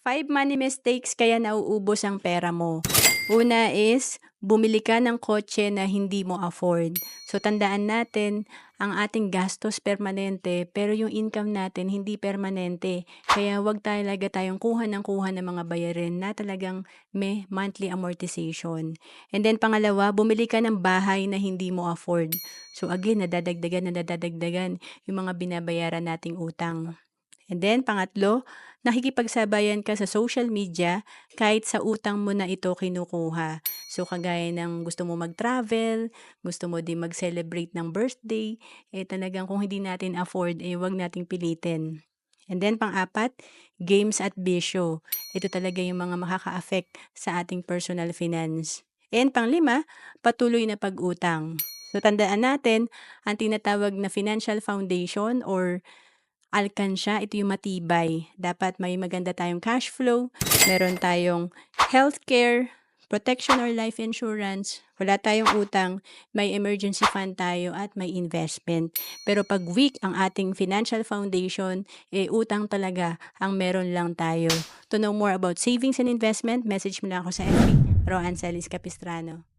Five money mistakes kaya nauubos ang pera mo. Una is, bumili ka ng kotse na hindi mo afford. So, tandaan natin, ang ating gastos permanente, pero yung income natin hindi permanente. Kaya wag talaga tayong kuha ng kuha ng mga bayarin na talagang may monthly amortization. And then pangalawa, bumili ka ng bahay na hindi mo afford. So again, nadadagdagan, nadadagdagan yung mga binabayaran nating utang. And then, pangatlo, nakikipagsabayan ka sa social media kahit sa utang mo na ito kinukuha. So, kagaya ng gusto mo mag-travel, gusto mo din mag-celebrate ng birthday, eh talagang kung hindi natin afford, eh wag nating pilitin. And then, pang-apat, games at bisyo. Ito talaga yung mga makaka-affect sa ating personal finance. And pang-lima, patuloy na pag-utang. So, tandaan natin, ang tinatawag na financial foundation or alkansya, ito yung matibay. Dapat may maganda tayong cash flow, meron tayong healthcare, protection or life insurance, wala tayong utang, may emergency fund tayo at may investment. Pero pag weak ang ating financial foundation, eh utang talaga ang meron lang tayo. To know more about savings and investment, message mo lang ako sa FB, Roan Celis Capistrano.